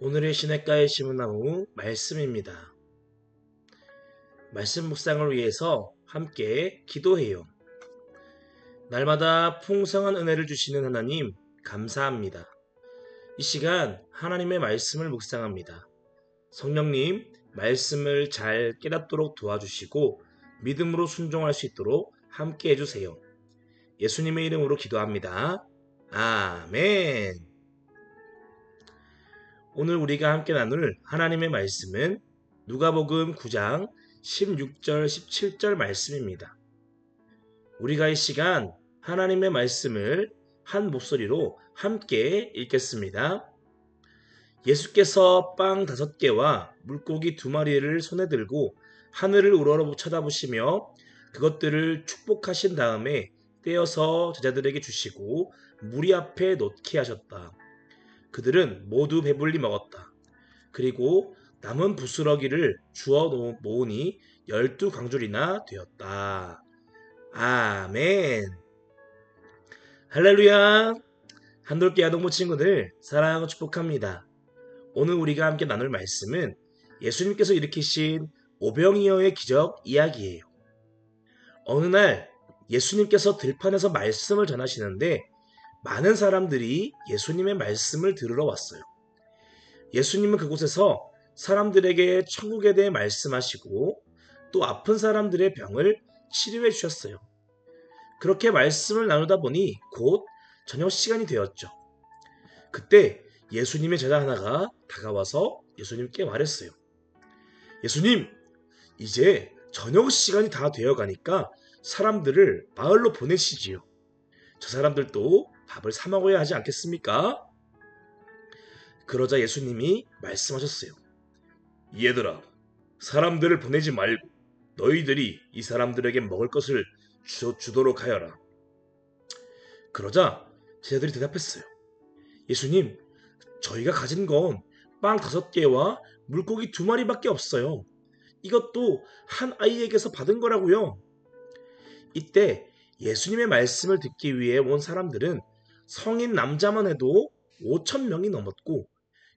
오늘의 시냇가에 심은 나무 말씀입니다. 말씀 묵상을 위해서 함께 기도해요. 날마다 풍성한 은혜를 주시는 하나님 감사합니다. 이 시간 하나님의 말씀을 묵상합니다. 성령님 말씀을 잘 깨닫도록 도와주시고 믿음으로 순종할 수 있도록 함께 해주세요. 예수님의 이름으로 기도합니다. 아멘. 오늘 우리가 함께 나눌 하나님의 말씀은 누가복음 9장 16절 17절 말씀입니다. 우리가 이 시간 하나님의 말씀을 한 목소리로 함께 읽겠습니다. 예수께서 빵 다섯 개와 물고기 두 마리를 손에 들고 하늘을 우러러 쳐다보시며 그것들을 축복하신 다음에 떼어서 제자들에게 주시고 무리 앞에 놓게 하셨다. 그들은 모두 배불리 먹었다. 그리고 남은 부스러기를 주어 모으니 열두 광줄이나 되었다. 아멘. 할렐루야. 한돌기 아동부 친구들 사랑하고 축복합니다. 오늘 우리가 함께 나눌 말씀은 예수님께서 일으키신 오병이어의 기적 이야기예요. 어느 날 예수님께서 들판에서 말씀을 전하시는데 많은 사람들이 예수님의 말씀을 들으러 왔어요. 예수님은 그곳에서 사람들에게 천국에 대해 말씀하시고 또 아픈 사람들의 병을 치료해 주셨어요. 그렇게 말씀을 나누다 보니 곧 저녁 시간이 되었죠. 그때 예수님의 제자 하나가 다가와서 예수님께 말했어요. 예수님, 이제 저녁 시간이 다 되어 가니까 사람들을 마을로 보내시지요. 저 사람들도 밥을 사 먹어야 하지 않겠습니까? 그러자 예수님이 말씀하셨어요. 얘들아, 사람들을 보내지 말고 너희들이 이 사람들에게 먹을 것을 주, 주도록 하여라. 그러자 제자들이 대답했어요. 예수님, 저희가 가진 건 빵 다섯 개와 물고기 두 마리밖에 없어요. 이것도 한 아이에게서 받은 거라고요. 이때 예수님의 말씀을 듣기 위해 온 사람들은 성인 남자만 해도 5천 명이 넘었고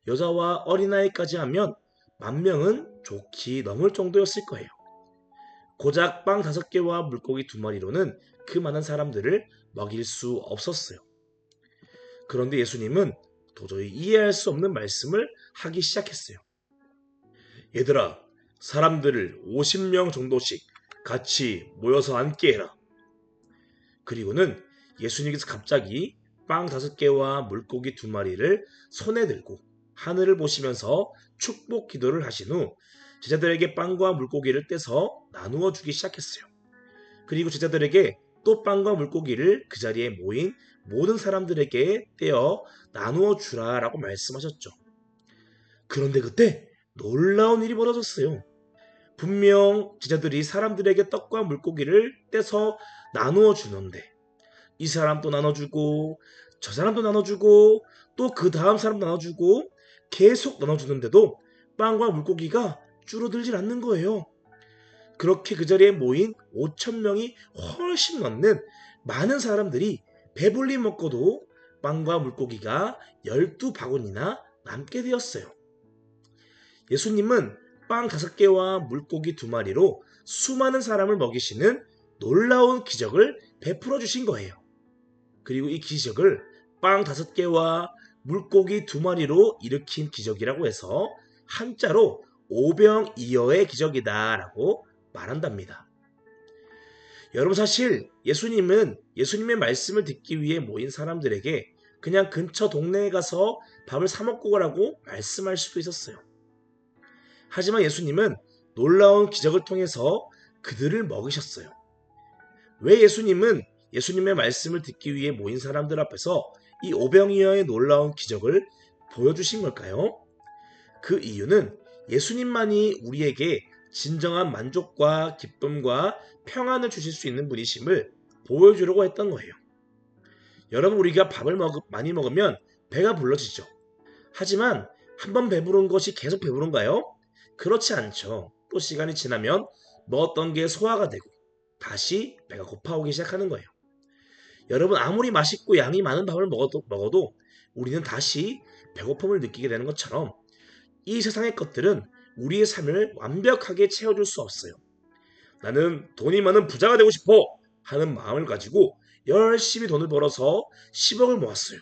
여자와 어린아이까지 하면 만 명은 좋게 넘을 정도였을 거예요. 고작 빵 다섯 개와 물고기 두 마리로는 그 많은 사람들을 먹일 수 없었어요. 그런데 예수님은 도저히 이해할 수 없는 말씀을 하기 시작했어요. 얘들아, 사람들을 50명 정도씩 같이 모여서 앉게 해라. 그리고는 예수님께서 갑자기 빵 다섯 개와 물고기 두 마리를 손에 들고 하늘을 보시면서 축복 기도를 하신 후 제자들에게 빵과 물고기를 떼서 나누어 주기 시작했어요. 그리고 제자들에게 또 빵과 물고기를 그 자리에 모인 모든 사람들에게 떼어 나누어 주라라고 말씀하셨죠. 그런데 그때 놀라운 일이 벌어졌어요. 분명 제자들이 사람들에게 떡과 물고기를 떼서 나누어 주는데 이 사람도 나눠주고 저 사람도 나눠주고 또 그 다음 사람 나눠주고 계속 나눠주는데도 빵과 물고기가 줄어들질 않는 거예요. 그렇게 그 자리에 모인 5천 명이 훨씬 넘는 많은 사람들이 배불리 먹고도 빵과 물고기가 12바구니나 남게 되었어요. 예수님은 빵 5개와 물고기 2마리로 수많은 사람을 먹이시는 놀라운 기적을 베풀어 주신 거예요. 그리고 이 기적을 빵 다섯 개와 물고기 두 마리로 일으킨 기적이라고 해서 한자로 오병이어의 기적이다라고 말한답니다. 여러분 사실 예수님은 예수님의 말씀을 듣기 위해 모인 사람들에게 그냥 근처 동네에 가서 밥을 사 먹고 가라고 말씀할 수도 있었어요. 하지만 예수님은 놀라운 기적을 통해서 그들을 먹이셨어요. 왜 예수님은 예수님의 말씀을 듣기 위해 모인 사람들 앞에서 이 오병이어의 놀라운 기적을 보여주신 걸까요? 그 이유는 예수님만이 우리에게 진정한 만족과 기쁨과 평안을 주실 수 있는 분이심을 보여주려고 했던 거예요. 여러분, 우리가 밥을 먹, 많이 먹으면 배가 불러지죠. 하지만 한 번 배부른 것이 계속 배부른가요? 그렇지 않죠. 또 시간이 지나면 먹었던 게 소화가 되고 다시 배가 고파오기 시작하는 거예요. 여러분 아무리 맛있고 양이 많은 밥을 먹어도, 먹어도 우리는 다시 배고픔을 느끼게 되는 것처럼 이 세상의 것들은 우리의 삶을 완벽하게 채워줄 수 없어요. 나는 돈이 많은 부자가 되고 싶어 하는 마음을 가지고 열심히 돈을 벌어서 10억을 모았어요.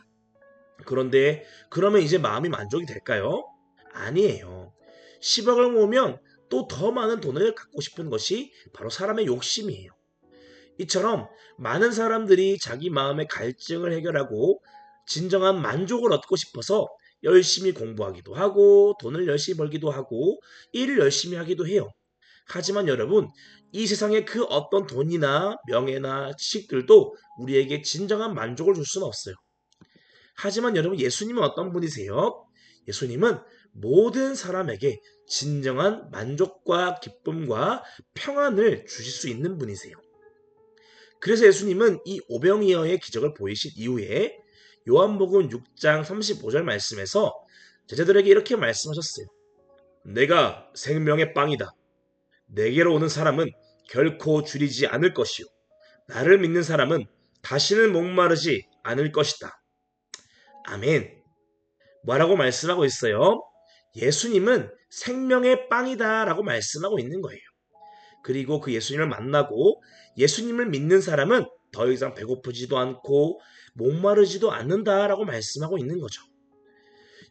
그런데 그러면 이제 마음이 만족이 될까요? 아니에요. 10억을 모으면 또 더 많은 돈을 갖고 싶은 것이 바로 사람의 욕심이에요. 이처럼 많은 사람들이 자기 마음의 갈증을 해결하고 진정한 만족을 얻고 싶어서 열심히 공부하기도 하고 돈을 열심히 벌기도 하고 일을 열심히 하기도 해요. 하지만 여러분, 이 세상의 그 어떤 돈이나 명예나 지식들도 우리에게 진정한 만족을 줄 수는 없어요. 하지만 여러분, 예수님은 어떤 분이세요? 예수님은 모든 사람에게 진정한 만족과 기쁨과 평안을 주실 수 있는 분이세요. 그래서 예수님은 이 오병이어의 기적을 보이신 이후에 요한복음 6장 35절 말씀에서 제자들에게 이렇게 말씀하셨어요. 내가 생명의 빵이다. 내게로 오는 사람은 결코 줄이지 않을 것이요. 나를 믿는 사람은 다시는 목마르지 않을 것이다. 아멘. 뭐라고 말씀하고 있어요? 예수님은 생명의 빵이다 라고 말씀하고 있는 거예요. 그리고 그 예수님을 만나고 예수님을 믿는 사람은 더 이상 배고프지도 않고 목마르지도 않는다라고 말씀하고 있는 거죠.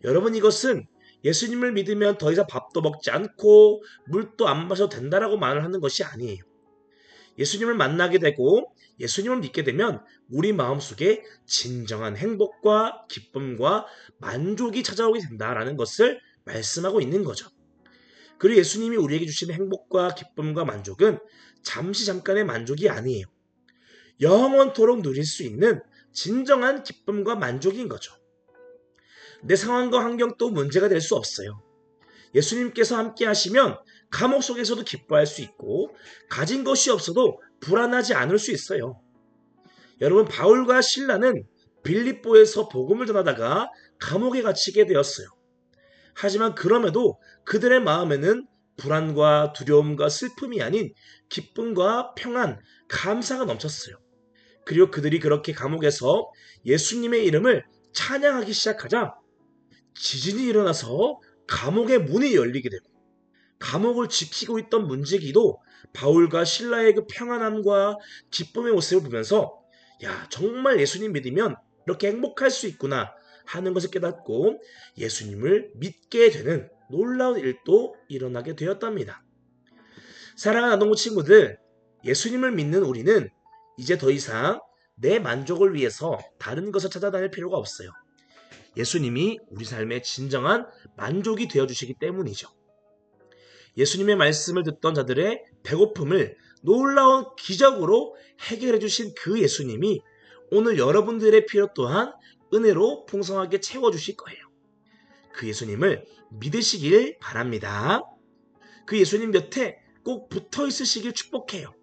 여러분 이것은 예수님을 믿으면 더 이상 밥도 먹지 않고 물도 안 마셔도 된다라고 말을 하는 것이 아니에요. 예수님을 만나게 되고 예수님을 믿게 되면 우리 마음속에 진정한 행복과 기쁨과 만족이 찾아오게 된다라는 것을 말씀하고 있는 거죠. 그리고 예수님이 우리에게 주시는 행복과 기쁨과 만족은 잠시 잠깐의 만족이 아니에요. 영원토록 누릴 수 있는 진정한 기쁨과 만족인 거죠. 내 상황과 환경도 문제가 될 수 없어요. 예수님께서 함께 하시면 감옥 속에서도 기뻐할 수 있고 가진 것이 없어도 불안하지 않을 수 있어요. 여러분 바울과 신라는 빌립보에서 복음을 전하다가 감옥에 갇히게 되었어요. 하지만 그럼에도 그들의 마음에는 불안과 두려움과 슬픔이 아닌 기쁨과 평안, 감사가 넘쳤어요. 그리고 그들이 그렇게 감옥에서 예수님의 이름을 찬양하기 시작하자 지진이 일어나서 감옥의 문이 열리게 되고 감옥을 지키고 있던 문지기도 바울과 신라의 그 평안함과 기쁨의 모습을 보면서 야 정말 예수님 믿으면 이렇게 행복할 수 있구나 하는 것을 깨닫고 예수님을 믿게 되는 놀라운 일도 일어나게 되었답니다. 사랑하는 아동부 친구들, 예수님을 믿는 우리는 이제 더 이상 내 만족을 위해서 다른 것을 찾아다닐 필요가 없어요. 예수님이 우리 삶의 진정한 만족이 되어 주시기 때문이죠. 예수님의 말씀을 듣던 자들의 배고픔을 놀라운 기적으로 해결해 주신 그 예수님이 오늘 여러분들의 필요 또한 은혜로 풍성하게 채워주실 거예요. 그 예수님을 믿으시길 바랍니다. 그 예수님 곁에 꼭 붙어 있으시길 축복해요.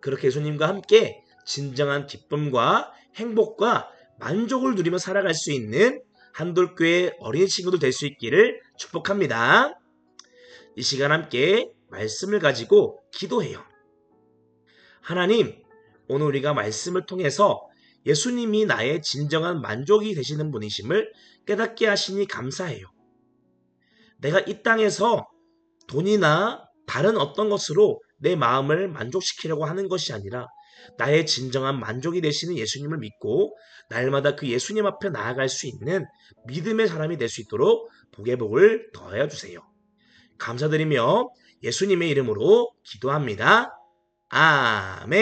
그렇게 예수님과 함께 진정한 기쁨과 행복과 만족을 누리며 살아갈 수 있는 한돌교회 어린이 친구들 될 수 있기를 축복합니다. 이 시간 함께 말씀을 가지고 기도해요. 하나님, 오늘 우리가 말씀을 통해서 예수님이 나의 진정한 만족이 되시는 분이심을 깨닫게 하시니 감사해요. 내가 이 땅에서 돈이나 다른 어떤 것으로 내 마음을 만족시키려고 하는 것이 아니라 나의 진정한 만족이 되시는 예수님을 믿고 날마다 그 예수님 앞에 나아갈 수 있는 믿음의 사람이 될 수 있도록 복의 복을 더하여 주세요. 감사드리며 예수님의 이름으로 기도합니다. 아멘.